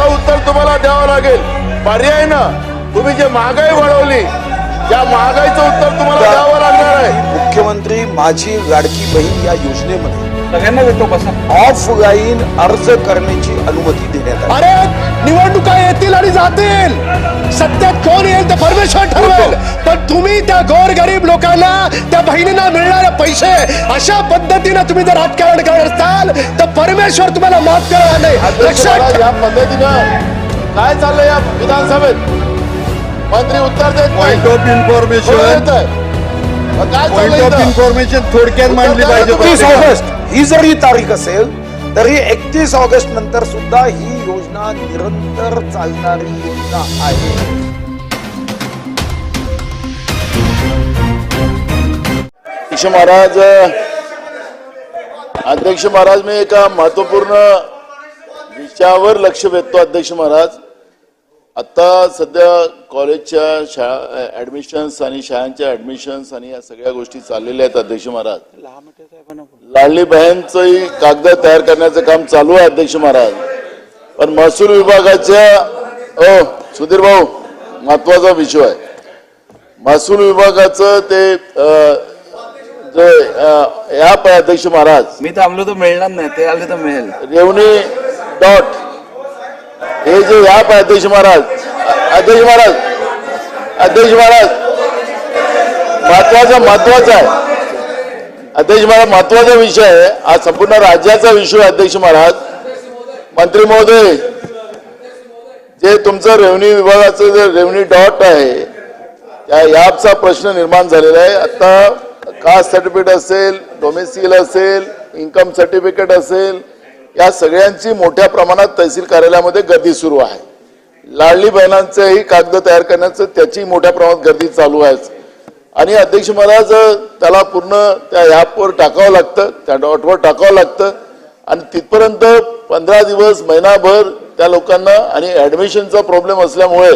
याचं उत्तर तुम्हाला द्यावं लागेल. पर्याय ना तुम्ही जे महागाई वाढवली या महागाईचं उत्तर तुम्हाला द्यावं लागणार आहे. मुख्यमंत्री माझी लाडकी बहीण या योजनेमध्ये सगळ्यांना देतो बसा. ऑफलाईन अर्ज करण्याची अनुमती देण्यात आली. अरे निवडणुका येतील आणि जातील. सत्यात कोण येईल ते परमेश्वर ठरवेल. पण तुम्ही त्या गोर गरीब लोकांना त्या बहिणींना मिळणारे पैसे अशा पद्धतीने तुम्ही जर राजकारण करत असाल तर परमेश्वर तुम्हाला माफ करणार नाही. अध्यक्ष लक्षात. या पद्धतीनं काय चाललंय या विधानसभेत? मंत्री उत्तर देत पॉइंट ऑफ इन्फॉर्मेशन काय पॉइंट ऑफ? इन्फॉर्मेशन थोडक्यात मांडली पाहिजे ही जरी तारीख असेल तरी एकतीस ऑगस्ट नंतर सुद्धा ही योजना निरंतर चालणारी योजना आहे. अध्यक्ष महाराज अध्यक्ष महाराज मी एका महत्त्वपूर्ण विषयावर लक्ष वेधतो अध्यक्ष महाराज. आता सध्या कॉलेजच्या शाळा ऍडमिशन्स आणि शाळांच्या ऍडमिशन्स आणि या सगळ्या गोष्टी चाललेल्या आहेत अध्यक्ष महाराज. लाडली बहीणचंही कागद तयार करण्याचं काम चालू आहे अध्यक्ष महाराज. पण महसूल विभागाच्या ओ सुधीर भाऊ महत्त्वाचा विषय आहे. महसूल विभागाचं ते आहे अध्यक्ष महाराज. मी थांबलो तर मिळणार नाही ते आले तर मिळेल. रेवणी डॉट हे जे ॲप आहे अध्यक्ष महाराज अध्यक्ष महाराज अध्यक्ष महाराज महत्त्वाचा महत्त्वाचा आहे. अध्यक्ष महाराज महत्त्वाचा विषय आहे. हा संपूर्ण राज्याचा विषय आहे अध्यक्ष महाराज. मंत्री महोदय जे तुमचं रेव्हन्यू विभागाचं जे रेव्हन्यू डॉट आहे त्या ॲपचा प्रश्न निर्माण झालेला आहे. आता कास्ट सर्टिफिकेट असेल डोमेस्टिकल असेल इन्कम सर्टिफिकेट असेल या सगळ्यांची मोठ्या प्रमाणात तहसील कार्यालयामध्ये गर्दी सुरू आहे. लाडली बहिणांचंही कागद तयार करण्याचं त्याची मोठ्या प्रमाणात गर्दी चालू आहेच आणि अध्यक्ष महाराज त्याला पूर्ण त्या ॲपवर टाकावं लागतं त्या डॉटवर टाकावं लागतं. आणि तिथपर्यंत पंधरा दिवस महिनाभर त्या लोकांना आणि ॲडमिशनचा प्रॉब्लेम असल्यामुळे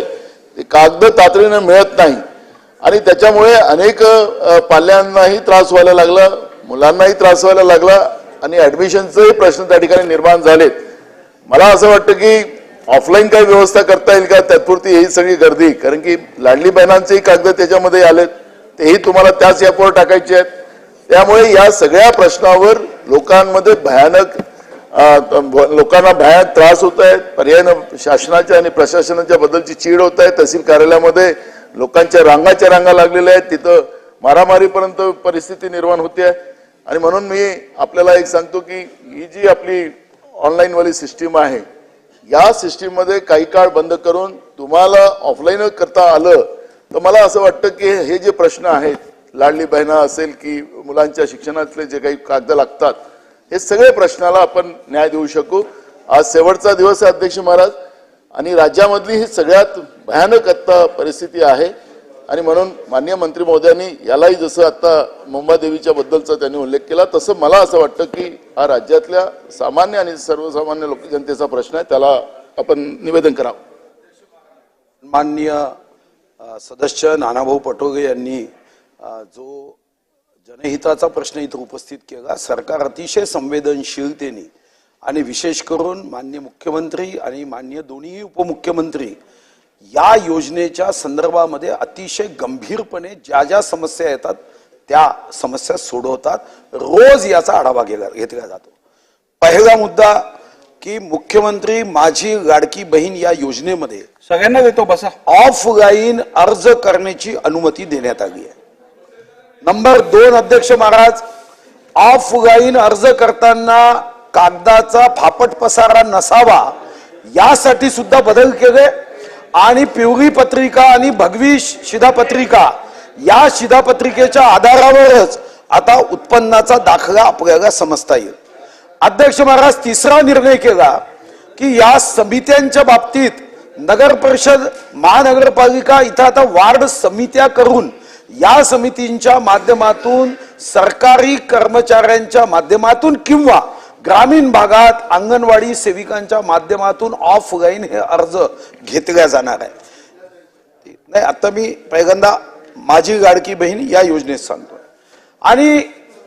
ते कागद तातडीनं मिळत नाही. आणि त्याच्यामुळे अनेक पाल्यांनाही त्रास व्हायला लागला मुलांनाही त्रास व्हायला लागला. आणि ऍडमिशनचेही प्रश्न त्या ठिकाणी निर्माण झालेत. मला असं वाटतं की ऑफलाईन काय व्यवस्था करता येईल का? तत्पुरती ही सगळी गर्दी. कारण की लाडली बहिणांचेही कागद त्याच्यामध्ये आलेत. तेही तुम्हाला त्याच ॲपवर टाकायचे आहेत. त्यामुळे या सगळ्या प्रश्नावर लोकांमध्ये भयानक लोकांना भयानक त्रास होत आहेत पर्यायनं शासनाच्या आणि प्रशासनाच्या बद्दलची चीड होत आहे. तहसील कार्यालयामध्ये लोकांच्या रांगाच्या रांगा लागलेल्या आहेत. तिथं मारामारीपर्यंत परिस्थिती निर्माण होते आहे. आणि म्हणून मी आपल्याला एक सांगतो की ही जी आपली ऑनलाईनवाली सिस्टीम आहे या सिस्टीममध्ये काही काळ बंद करून तुम्हाला ऑफलाईन करता आलं तर मला असं वाटतं की हे जे प्रश्न आहेत लाडली बहिणा असेल की मुलांच्या शिक्षणातले जे काही कागद लागतात हे सगळे प्रश्नाला आपण न्याय देऊ शकू. आज शेवटचा दिवस आहे अध्यक्ष महाराज आणि राज्यामधली ही सगळ्यात भयानक आता परिस्थिती आहे. आणि म्हणून मान्य मंत्री महोदयांनी यालाही जसं आता मुंबादेवीच्या बद्दलचा त्यांनी उल्लेख केला तसं मला असं वाटतं की हा राज्यातल्या सामान्य आणि सर्वसामान्य लोक जनतेचा प्रश्न आहे त्याला आपण निवेदन करावं. माननीय सदस्य नानाभाऊ पटोगे यांनी जो जनहिताचा प्रश्न इथं उपस्थित केला सरकार अतिशय संवेदनशीलतेने आणि विशेष करून मान्य मुख्यमंत्री आणि मान्य दोन्ही उपमुख्यमंत्री या योजनेच्या संदर्भामध्ये अतिशय गंभीरपणे ज्या ज्या समस्या येतात त्या समस्या सोडवतात. रोज याचा आढावा गेला घेतला जातो. पहिला मुद्दा की मुख्यमंत्री माझी लाडकी बहीण या योजनेमध्ये सगळ्यांना देतो बसा. ऑफलाईन अर्ज करण्याची अनुमती देण्यात आली आहे. नंबर दोन अध्यक्ष महाराज ऑफलाईन अर्ज करताना कागदाचा फापट पसारा नसावा यासाठी सुद्धा बदल केले. आणि पिवळी पत्रिका आणि भगवी शिधापत्रिका या शिधापत्रिकेच्या आधारावरच आता उत्पन्नाचा दाखला आपल्याला समजता येईल. अध्यक्ष महाराज तिसरा निर्णय केला की या समित्यांच्या बाबतीत नगर परिषद महानगरपालिका इथं आता वार्ड समित्या करून या समितींच्या माध्यमातून सरकारी कर्मचाऱ्यांच्या माध्यमातून किंवा ग्रामीण भागात अंगणवाडी सेविकांच्या माध्यमातून ऑफलाईन हे अर्ज घेतल्या जाणार आहे नाही आता मी पहिल्यांदा माझी गाडकी बहीण या योजनेत सांगतोय. आणि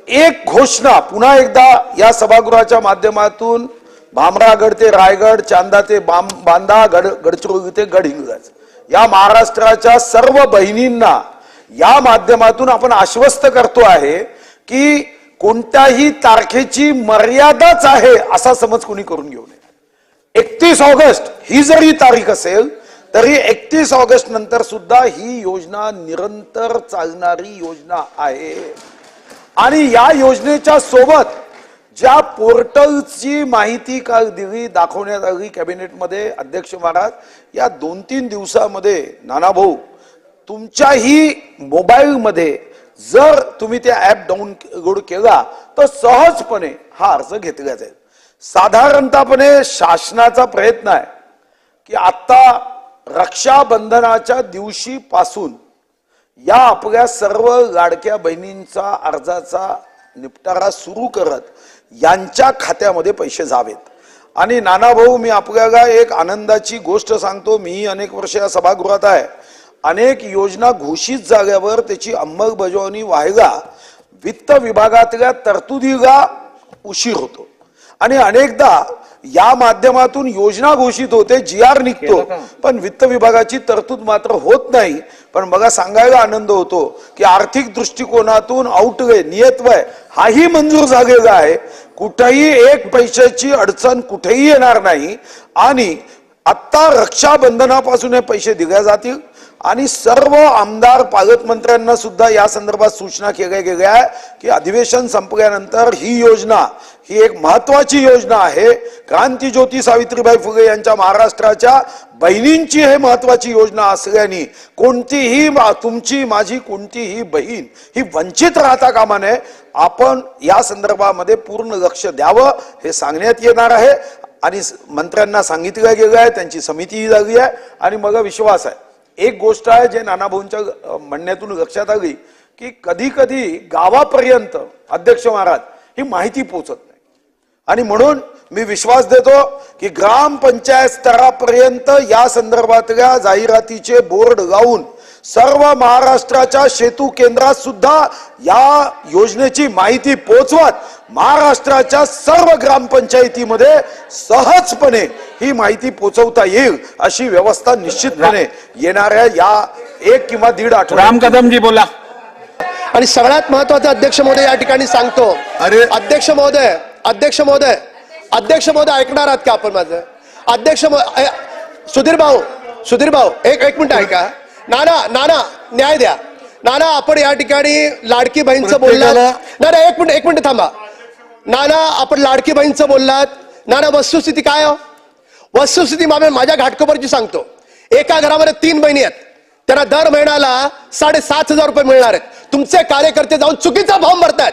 एक घोषणा पुन्हा एकदा या सभागृहाच्या माध्यमातून भामरागड ते रायगड चांदा ते बाम बांदा गड गडचिरोली ते गडहिंगज या महाराष्ट्राच्या सर्व बहिणींना या माध्यमातून आपण आश्वस्त करतो आहे की कोणत्याही तारखेची मर्यादाच आहे असा समज कोणी करून घेऊ नये. एकतीस ऑगस्ट ही जरी तारीख असेल तरी एकतीस ऑगस्ट नंतर सुद्धा ही योजना निरंतर चालणारी योजना आहे. आणि या योजनेच्या सोबत ज्या पोर्टलची माहिती काल दिली दाखवण्यात आली कॅबिनेटमध्ये अध्यक्ष महाराज या दोन तीन दिवसामध्ये नानाभाऊ तुमच्याही मोबाईलमध्ये जर तुम्ही ते ऍप डाऊनलोड केला तर सहजपणे हा अर्ज घेतला जाईल. साधारणतःपणे शासनाचा प्रयत्न आहे की आत्ता रक्षाबंधनाच्या दिवशी पासून या आपल्या सर्व लाडक्या बहिणींचा अर्जाचा निपटारा सुरू करत यांच्या खात्यामध्ये पैसे जावेत. आणि नाना भाऊ मी आपल्याला एक आनंदाची गोष्ट सांगतो. मी अनेक वर्ष या सभागृहात आहे. अनेक योजना घोषित झाल्यावर त्याची अंमलबजावणी व्हायला वित्त विभागातल्या तरतुदीला उशीर होतो. आणि अनेकदा या माध्यमातून योजना घोषित होते जी आर निघतो. पण वित्त विभागाची तरतूद मात्र होत नाही. पण मला सांगायला आनंद होतो की आर्थिक दृष्टिकोनातून आउटवे नियतवय हाही मंजूर झालेला आहे. कुठेही एक पैशाची अडचण कुठेही येणार नाही. आणि आत्ता रक्षाबंधनापासून हे पैसे दिले जातील. आणि सर्व आमदार पालकमंत्र्यांना सुद्धा या संदर्भात सूचना केल्या गेल्या आहे की अधिवेशन संपल्यानंतर ही योजना ही एक महत्वाची योजना आहे. क्रांती ज्योती सावित्रीबाई फुले यांच्या महाराष्ट्राच्या बहिणींची हे महत्वाची योजना असल्याने कोणतीही तुमची माझी कोणतीही बहीण ही वंचित राहता कामा नये. आपण या संदर्भामध्ये पूर्ण लक्ष द्यावं हे सांगण्यात येणार आहे. आणि मंत्र्यांना सांगितलं गेलं आहे त्यांची समितीही झाली आहे. आणि मग विश्वास आहे. एक गोष्ट आहे जे नानाभाऊंच्या म्हणण्यातून लक्षात आली की कधी कधी गावापर्यंत अध्यक्ष महाराज ही माहिती पोचत नाही. आणि म्हणून मी विश्वास देतो की ग्रामपंचायत स्तरापर्यंत या संदर्भातल्या जाहिरातीचे बोर्ड लावून सर्व महाराष्ट्राच्या सेतू केंद्रात सुद्धा या योजनेची माहिती पोचवत महाराष्ट्राच्या सर्व ग्रामपंचायतीमध्ये सहजपणे ही माहिती पोचवता येईल अशी व्यवस्था निश्चितपणे येणाऱ्या या एक किंवा दीड आठवड्यात. राम कदम जी बोला. आणि सगळ्यात महत्वाचं अध्यक्ष महोदय या ठिकाणी सांगतो. अरे. अध्यक्ष महोदय अध्यक्ष महोदय अध्यक्ष महोदय ऐकणार आहात का आपण माझं? अध्यक्ष महो- अ- सुधीर भाऊ सुधीर भाऊ एक एक मिनिट ऐका. नाना नाना न्याय द्या. नाना आपण या ठिकाणी लाडकी बहीणचं बोललात. प्रत्येकाला- नाना एक मिनिट एक मिनिट थांबा. नाना आपण लाडकी बहीणचं बोललात. नाना वस्तुस्थिती काय हो? वस्तुस्थिती मामे माझ्या घाटकोपरची सांगतो. एका घरामध्ये तीन बहिणी आहेत. त्यांना दर महिन्याला साडेसात हजार रुपये मिळणार आहेत. तुमचे कार्यकर्ते जाऊन चुकीचा फॉर्म भरतात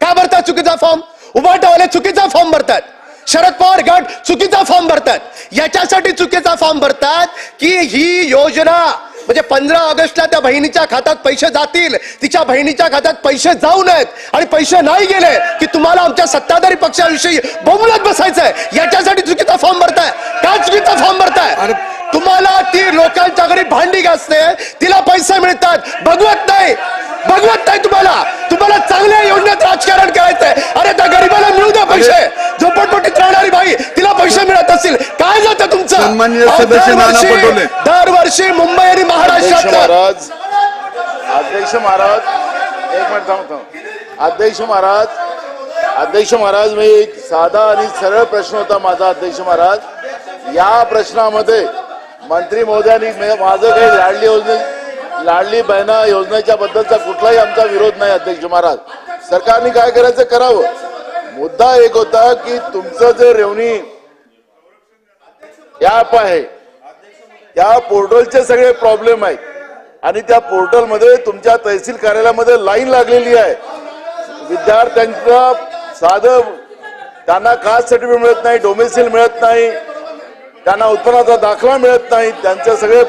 का भरतात चुकीचा फॉर्म? उभाटावाले चुकीचा फॉर्म भरतात शरद पवार गट चुकीचा फॉर्म भरतात याच्यासाठी चुकीचा फॉर्म भरतात की ही योजना म्हणजे पंधरा ऑगस्टला त्या बहिणीच्या खात्यात पैसे जातील. तिच्या बहिणीच्या खात्यात पैसे जाऊ नयेत. आणि पैसे नाही गेले की तुम्हाला आमच्या सत्ताधारी पक्षाविषयी बोमलत बसायचंय. याच्यासाठी चुकीचा फॉर्म भरताय. का चुकीचा फॉर्म भरताय? तुम्हाला ती लोकांच्या घरी भांडी घासते तिला पैसे मिळतात. भगवत नाही. भगवत नाही तुम्हाला. तुम्हाला चांगल्या योजनेत राजकारण करायचंय. अरे त्या गरीबाला मिळू द्या पैसे. झोपटपट्टीत राहणारी बाई तिला पैसे मिळत असतील. काय जातं तुमचं? नाना दरवर्षी- मुंबई आणि महाराष्ट्रात महाराज. अध्यक्ष महाराज. एक मिनिट थांब थांब. अध्यक्ष महाराज. अध्यक्ष महाराज मी एक साधा आणि सरळ प्रश्न होता माझा अध्यक्ष महाराज. या प्रश्नामध्ये मंत्री महोदयांनी माझं काही लाडली योजने लाडली बहिणा योजनेच्या बद्दलचा कुठलाही आमचा विरोध नाही अध्यक्ष महाराज. सरकारने काय करायचं करावं. मुद्दा एक होता की तुमचं जे रेवणी ऍप आहे त्या पोर्टलचे सगळे प्रॉब्लेम आहेत आणि त्या पोर्टलमध्ये तुमच्या तहसील कार्यालयामध्ये लाईन लागलेली आहे. विद्यार्थ्यांचं साधं त्यांना कास्ट सर्टिफिकेट मिळत नाही डोमेसिल मिळत नाही त्यांना उत्पन्नाचा दाखला मिळत नाही त्यांचे सगळे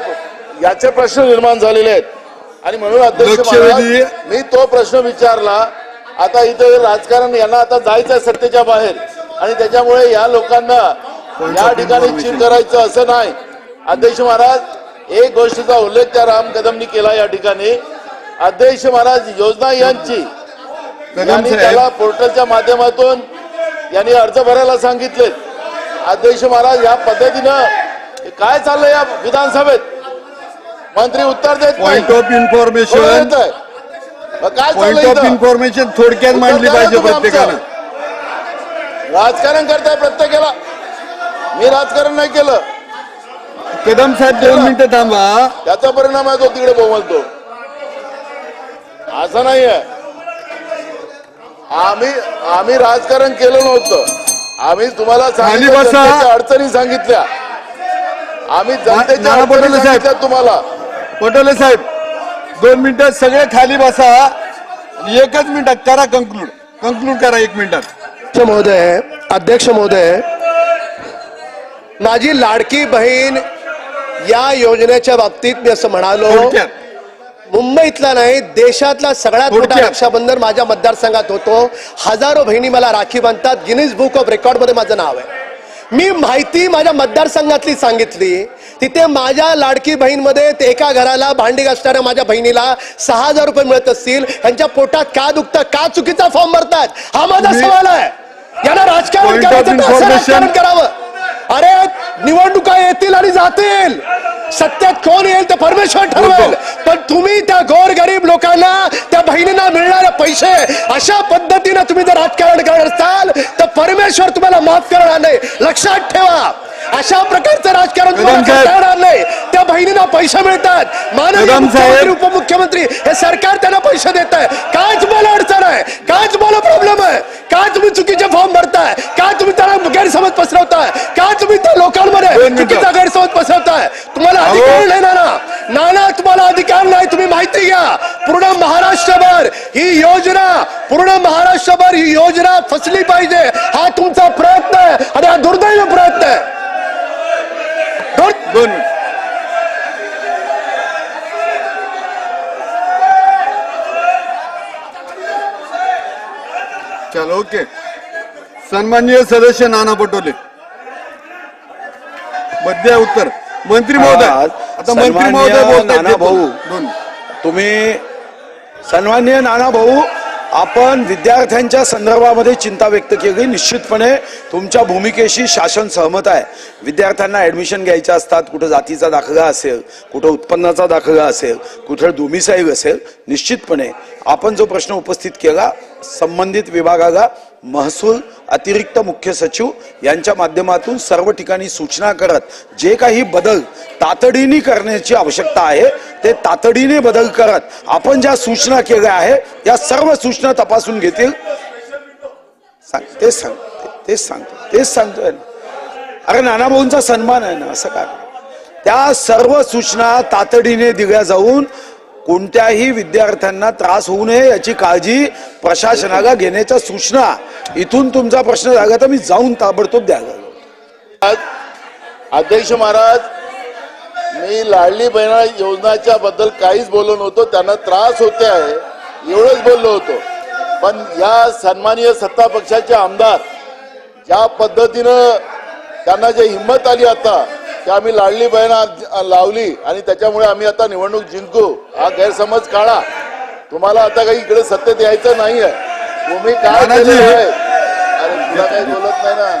याचे प्रश्न निर्माण झालेले आहेत. आणि म्हणून अध्यक्ष मी तो प्रश्न विचारला आता इथे राजकारण यांना आता जायचं आहे सत्तेच्या बाहेर. आणि त्याच्यामुळे या लोकांना या ठिकाणी चीर करायचं असं नाही. अध्यक्ष महाराज एक गोष्टीचा उल्लेख त्या राम कदमनी केला या ठिकाणी. अध्यक्ष महाराज योजना यांची यांनी. त्याला पोर्टलच्या माध्यमातून यांनी अर्ज भरायला सांगितले. अध्यक्ष महाराज या पद्धतीनं काय चाललंय या विधानसभेत? मंत्री उत्तर देत पॉइंट ऑफ इन्फॉर्मेशन काय पॉइंट चाललंय ऑफ? इन्फॉर्मेशन थोडक्यात मांडली पाहिजे. प्रत्येकानं. राजकारण करताय प्रत्येकाला. मी राजकारण नाही केलं. कदम साहेब दोन मिनिटं थांबा. त्याचा परिणाम आहे तो तिकडे बोलतो असं नाहीये. आम्ही आम्ही राजकारण केलं नव्हतं. आम्ही तुम्हाला सांगितलं खाली बसा. जनतेच्या अडचणी सांगितल्या. आम्ही जनतेच्या नाना अडचणी पटोले साहेब. सांगितल्या तुम्हाला. पटोले साहेब दोन मिनिटं सगळे खाली बसा. आणि एकच मिनिटात करा कंक्लूड कंक्लूड करा एक मिनिटात. अध्यक्ष महोदय अध्यक्ष महोदय माझी लाडकी बहीण या योजनेच्या बाबतीत मी असं म्हणालो मुंबईतला नाही देशातला सगळ्यात मोठा. रक्षाबंधन माझ्या मतदारसंघात होतो. हजारो बहिणी मला राखी बांधतात. गिनीज बुक ऑफ रेकॉर्डमध्ये माझं नाव आहे. मी माहिती माझ्या मतदारसंघातली सांगितली. तिथे माझ्या लाडकी बहीणमध्ये एका घराला भांडी घासणाऱ्या माझ्या बहिणीला सहा हजार रुपये मिळत असतील. त्यांच्या पोटात का दुखतं का चुकीचा फॉर्म भरतात हा माझा सवाल आहे. यांना राजकारण करायचं करावं. अरे निवडणुका येतील आणि जातील. सत्यात कोण येईल ते परमेश्वर ठरवेल. पण तुम्ही त्या गोरगरीब लोकांना त्या बहिणींना मिळणारे पैसे अशा पद्धतीने तुम्ही जर राजकारण करत असाल तर परमेश्वर तुम्हाला माफ करणार नाही. लक्षात ठेवा. अशा प्रकारचं राजकारण नाही. त्या बहिणींना पैसे मिळतात. माननीय साहेब. उपमुख्यमंत्री हे सरकार त्यांना पैसे देत आहे. काय तुम्हाला अडचण आहे. काय तुम्हाला प्रॉब्लेम आहे. काय तुम्ही चुकीचे फॉर्म भरताय. काय तुम्ही त्याला गैरसमज पसरवताय. काय तुम्ही त्या लोकांमध्ये. चुकीचा गैरसमज पसरवताय. तुम्हाला. अधिकार नाही नाना. नाना तुम्हाला अधिकार नाही. तुम्ही माहिती घ्या. पूर्ण महाराष्ट्रभर ही योजना पूर्ण महाराष्ट्रभर ही योजना फसली पाहिजे. हा तुमचा प्रयत्न आहे. आणि हा दुर्दैव प्रयत्न आहे. दोन मिनिट चलो ओके सन्माननीय सदस्य नाना पटोले मध्य उत्तर मंत्री महोदय आता मंत्री महोदय सन्माननीय नाना. भाऊ. दोन तुम्ही सन्मान्य नाना भाऊ आपण विद्यार्थ्यांच्या संदर्भामध्ये चिंता व्यक्त केली. निश्चितपणे तुमच्या भूमिकेशी शासन सहमत आहे. विद्यार्थ्यांना ऍडमिशन घ्यायच्या असतात कुठं जातीचा दाखला असेल कुठं उत्पन्नाचा दाखला असेल कुठं डोमिसाईल असेल निश्चितपणे आपण जो प्रश्न उपस्थित केला संबंधित विभागाला महसूल अतिरिक्त मुख्य सचिव यांच्या माध्यमातून सर्व ठिकाणी सूचना करत जे काही बदल तातडीने करण्याची आवश्यकता आहे ते तातडीने बदल करत आपण ज्या सूचना केल्या आहे या सर्व सूचना तपासून घेतील. सांग तेच सांग तेच सांगतो तेच सांगतोय ना अरे नाना भाऊंचा सन्मान आहे ना असं काय? त्या सर्व सूचना तातडीने दिल्या जाऊन कोणत्याही विद्यार्थ्यांना त्रास होऊ नये याची काळजी प्रशासनाला घेण्याच्या सूचना इथून तुमचा प्रश्न झाला तर मी जाऊन ताबडतोब द्यायला. आज अध्यक्ष महाराज मी लाडली बहिणा योजनाच्या बद्दल काहीच बोललो नव्हतो त्यांना त्रास होते आहे एवढंच बोललो होतो. पण या सन्माननीय सत्ता पक्षाचे आमदार ज्या पद्धतीनं त्यांना जे हिंमत आली आता की आम्ही लाडली बहीण लावली आणि त्याच्यामुळे आम्ही आता निवडणूक जिंकू. हा गैरसमज काढा. तुम्हाला आता काही इकडे सत्तेत यायचं नाहीये. तुम्ही काय आहे? अरे तुला काही बोलत नाही ना.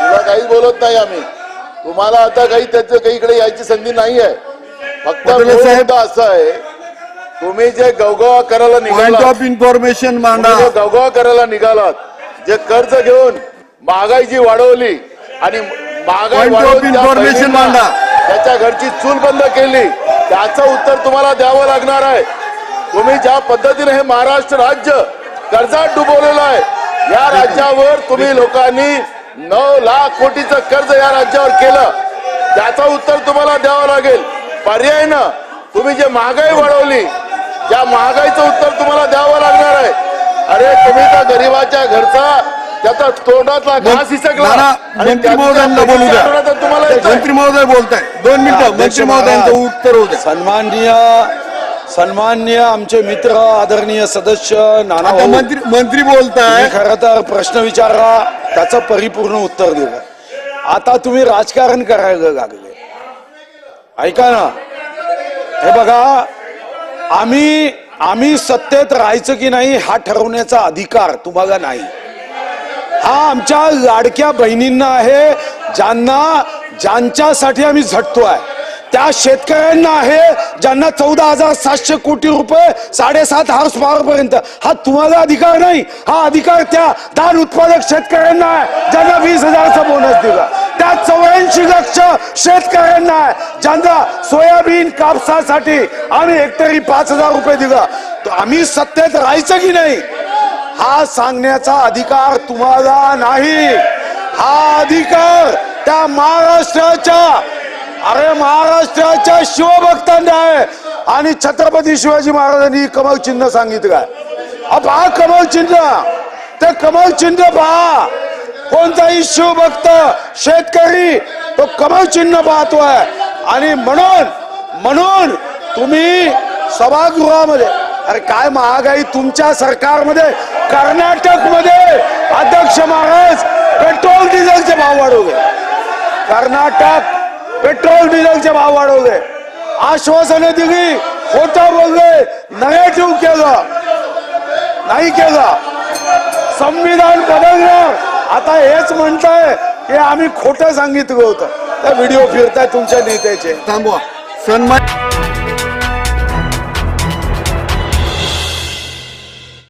तुला काहीच बोलत नाही आम्ही. तुम्हाला आता काही त्याचं काही इकडे यायची संधी नाही आहे फक्त असा आहे तुम्ही जे गवगवा करायला निघाला ऑफ इन्फॉर्मेशन मांडा. गवगवा करायला निघालात जे कर्ज घेऊन महागाई जी वाढवली आणि बहिणींना मांडा. त्याच्या घरची चूल बंद केली. त्याचं उत्तर तुम्हाला द्यावं लागणार आहे. तुम्ही ज्या पद्धतीने हे महाराष्ट्र राज्य कर्जात डुबवलेलं आहे या राज्यावर तुम्ही लोकांनी नऊ लाख कोटीचं कर्ज या राज्यावर केलं. त्याचं उत्तर तुम्हाला द्यावं लागेल. पर्याय ना. तुम्ही जे महागाई वाढवली त्या महागाईचं उत्तर तुम्हाला द्यावं लागणार आहे. अरे तुम्ही त्या गरीबाच्या घरचा त्याचा तोंडातला घास हिसकला. मंत्री महोदयांना बोलू द्या. तुम्हाला. मंत्री महोदय बोलताय. दोन मिनिटं मंत्री महोदयांचं उत्तर होऊ द्या. सन्माननीय सन्माननीय आमचे मित्र आदरणीय सदस्य नाना मंत्री मंत्री बोलताय. खरं तर प्रश्न विचारला त्याचं परिपूर्ण उत्तर दिलं आता तुम्ही राजकारण करायला लागले. ऐका ना. हे बघा आम्ही आम्ही सत्तेत राहायचं की नाही हा ठरवण्याचा अधिकार तुम्हाला नाही. हा आमच्या लाडक्या बहिणींना आहे ज्यांना ज्यांच्यासाठी आम्ही झटतोय. त्या शेतकऱ्यांना आहे ज्यांना चौदा हजार सातशे कोटी रुपये साडेसात हार्स पॉवर पर्यंत. हा तुम्हाला अधिकार नाही हा अधिकार त्या धान उत्पादक शेतकऱ्यांना आहे ज्यांना वीस हजारचा बोनस दिला. त्या चौऱ्याऐंशी लक्ष शेतकऱ्यांना आहे ज्यांना सोयाबीन कापसासाठी आम्ही हेक्टरी पाच हजार रुपये दिला. तर आम्ही सत्तेत राहायचं की नाही? हा सांगण्याचा अधिकार तुम्हाला नाही. हा अधिकार त्या महाराष्ट्राच्या अरे महाराष्ट्राच्या शिवभक्तांना आहे. आणि छत्रपती शिवाजी महाराजांनी कमल चिन्ह सांगितलं आहे. पहा कमल चिन्ह ते कमल चिन्ह पहा. कोणताही शिवभक्त शेतकरी तो कमल चिन्ह पाहतोय. आणि म्हणून म्हणून तुम्ही सभागृहामध्ये अरे काय महागाई तुमच्या सरकारमध्ये कर्नाटकमध्ये अध्यक्ष महाराज पेट्रोल डिझेलचे भाव वाढवले. कर्नाटक पेट्रोल डिझेलचे भाव वाढवले. आश्वासने दिली खोटं बोलले नेगेटिव्ह केलं. नाही केलं. संविधान बदलणार. आता हेच म्हणताय की आम्ही खोटं सांगितलं होतं. त्या व्हिडिओ फिरताय तुमच्या नेत्याचे. थांबवा. सन्मान